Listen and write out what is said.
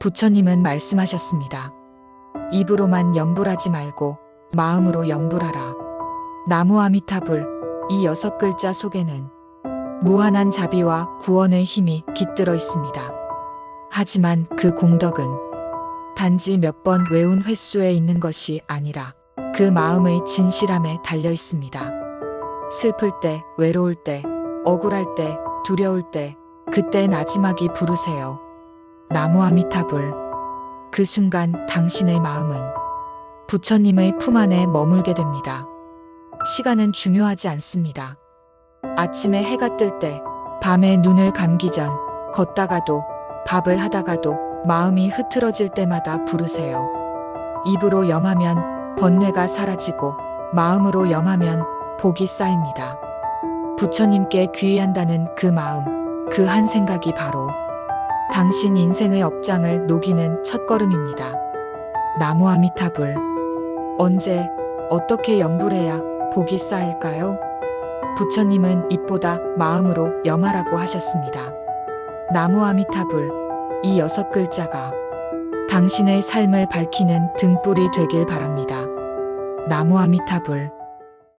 부처님은 말씀하셨습니다. 입으로만 염불하지 말고 마음으로 염불하라. 나무 아미타불 이 여섯 글자 속에는 무한한 자비와 구원의 힘이 깃들어 있습니다. 하지만 그 공덕은 단지 몇 번 외운 횟수에 있는 것이 아니라 그 마음의 진실함에 달려 있습니다. 슬플 때, 외로울 때, 억울할 때, 두려울 때, 그때 나지막이 부르세요. 나무 아미타불. 그 순간 당신의 마음은 부처님의 품 안에 머물게 됩니다. 시간은 중요하지 않습니다. 아침에 해가 뜰 때, 밤에 눈을 감기 전, 걷다가도, 밥을 하다가도, 마음이 흐트러질 때마다 부르세요. 입으로 염하면 번뇌가 사라지고, 마음으로 염하면 복이 쌓입니다. 부처님께 귀의한다는 그 마음, 그 한 생각이 바로 당신 인생의 업장을 녹이는 첫걸음입니다. 나무 아미타불. 언제, 어떻게 염불해야 복이 쌓일까요? 부처님은 입보다 마음으로 염하라고 하셨습니다. 나무 아미타불. 이 여섯 글자가 당신의 삶을 밝히는 등불이 되길 바랍니다. 나무 아미타불.